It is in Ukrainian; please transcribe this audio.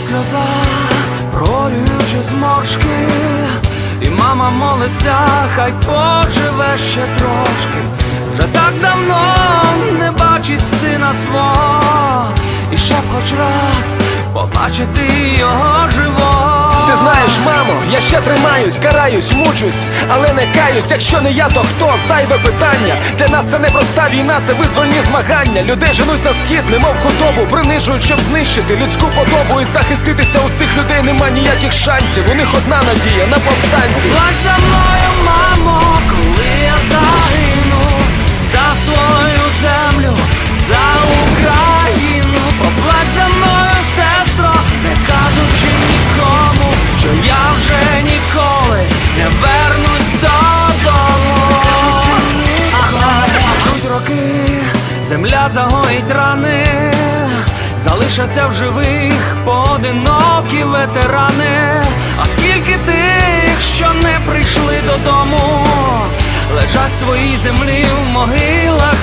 сльоза, пролюючи зморшки, і мама молиться, хай поживе ще трошки, вже так давно не бачить сина свого, і ще б хоч раз побачити його я ще тримаюсь, караюсь, мучусь, але не каюсь. Якщо не я, то хто? Зайве питання. Для нас це не проста війна, це визвольні змагання. Людей женуть на схід, немов худобу, принижують, щоб знищити людську подобу і захиститися у цих людей нема ніяких шансів. У них одна надія на повстанців. Плач за мною, земля загоїть рани, залишаться в живих поодинокі ветерани. А скільки тих, що не прийшли додому, лежать в своїй землі в могилах